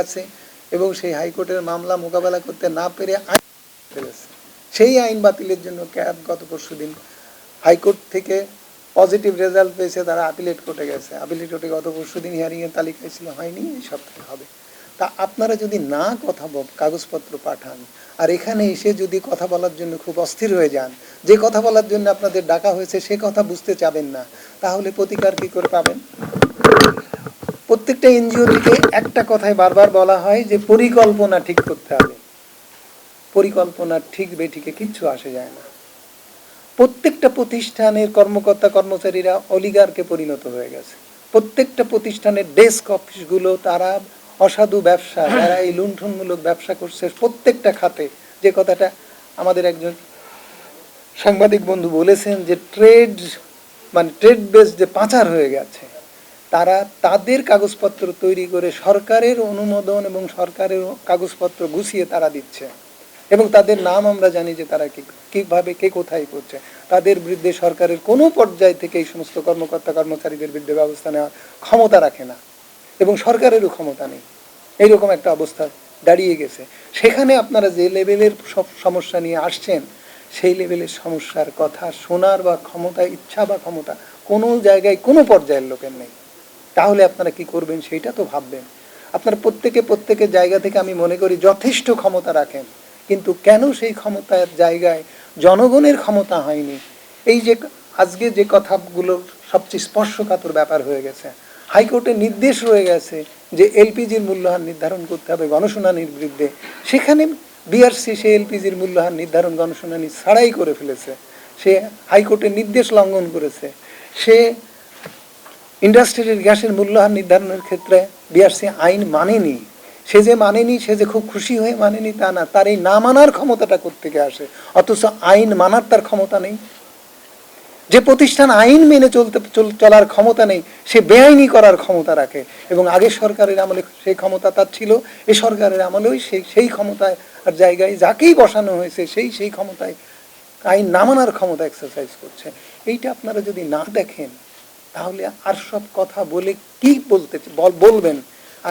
আছে এবং সেই হাইকোর্টের মামলা মোকাবেলা করতে না পেরে আইন ফেলেছে। সেই আইন বাতিলের জন্য ক্যাব গত পরশু দিন হাইকোর্ট থেকে পজিটিভ রেজাল্ট পেয়েছে, তারা আপিলেট কোর্টে গেছে। আপিলেট কোর্টে গত পরশু দিন হিয়ারিংয়ের তালিকায় ছিল হয়নি, এই সপ্তাহে হবে। তা আপনারা যদি না কথা কাগজপত্র পাঠান, আর এখানে এসে যদি কথা বলার জন্য খুব অস্থির হয়ে যান, যে কথা বলার জন্য আপনাদের ডাকা হয়েছে, সে কথা বুঝতে চাবেন না, তাহলে প্রতিকার কি করে পাবেন? প্রত্যেকটা এনজিও থেকে একটা কথাই বারবার বলা হয় যে পরিকল্পনা ঠিক করতে হবে। পরিকল্পনা ঠিক বেঠিকে কিচ্ছু আসে যায় না। প্রত্যেকটা প্রতিষ্ঠানের কর্মকর্তা, কর্মচারীরা অলিগারকে পরিণত হয়ে গেছে। প্রত্যেকটা প্রতিষ্ঠানের ডেস্ক অফিসগুলো, তারা অসাধু ব্যবসা, যারা এই লুণ্ঠনমূলক ব্যবসা করছে, প্রত্যেকটা খাতে যে কথাটা আমাদের একজন সাংবাদিক বন্ধু বলেছেন যে ট্রেড মানে ট্রেড বেস যে পাচার হয়ে গেছে তারা তাদের কাগজপত্র তৈরি করে সরকারের অনুমোদন এবং সরকারের কাগজপত্র গুছিয়ে তারা দিচ্ছে। এবং তাদের নাম আমরা জানি যে তারা কীভাবে, কে কোথায় করছে। তাদের বিরুদ্ধে সরকারের কোনো পর্যায় থেকে এই সমস্ত কর্মকর্তা, কর্মচারীদের বিরুদ্ধে ব্যবস্থা নেওয়ার ক্ষমতা রাখে না। এবং সরকারেরও ক্ষমতা নেই। এইরকম একটা অবস্থা দাঁড়িয়ে গেছে। সেখানে আপনারা যে লেভেলের সমস্যা নিয়ে আসছেন, সেই লেভেলের সমস্যার কথা শোনার বা ক্ষমতা, ইচ্ছা বা ক্ষমতা কোনো জায়গায় কোনো পর্যায়ের লোকের নেই। তাহলে আপনারা কি করবেন সেইটা তো ভাববেন। আপনারা প্রত্যেকে প্রত্যেকের জায়গা থেকে আমি মনে করি যথেষ্ট ক্ষমতা রাখেন। কিন্তু কেন সেই ক্ষমতার জায়গায় জনগণের ক্ষমতা হয়নি? এই যে আজকে যে কথাগুলো সবচেয়ে স্পর্শকাতর ব্যাপার হয়ে গেছে। হাইকোর্টের নির্দেশ রয়ে গেছে যে এলপিজির মূল্যহার নির্ধারণ করতে হবে গণশুনানির বিরুদ্ধে। সেখানে বিআরসি সে এলপিজির মূল্যহার নির্ধারণ গণশুনানি ছাড়াই করে ফেলেছে। সে হাইকোর্টের নির্দেশ লঙ্ঘন করেছে। সে ইন্ডাস্ট্রিয়াল গ্যাসের মূল্যহার নির্ধারণের ক্ষেত্রে বিআরসি আইন মানেনি। সে যে মানেনি, সে যে খুব খুশি হয়ে মানেনি তা না। তার এই না মানার ক্ষমতাটা থেকে আসে? অথচ আইন মানার তার ক্ষমতা নেই। যে প্রতিষ্ঠান আইন মেনে চলতে চলার ক্ষমতা নেই, সে বেআইনি করার ক্ষমতা রাখে। এবং আগের সরকারের আমলে সেই ক্ষমতা তার ছিল। এ সরকারের আমলেও সেই সেই ক্ষমতায় আর জায়গায় যাকেই বসানো হয়েছে, সেই সেই ক্ষমতায় আইন না মানার ক্ষমতা এক্সারসাইজ করছে। এইটা আপনারা যদি না দেখেন তাহলে আর সব কথা বলে কি বলতে বল- বলবেন?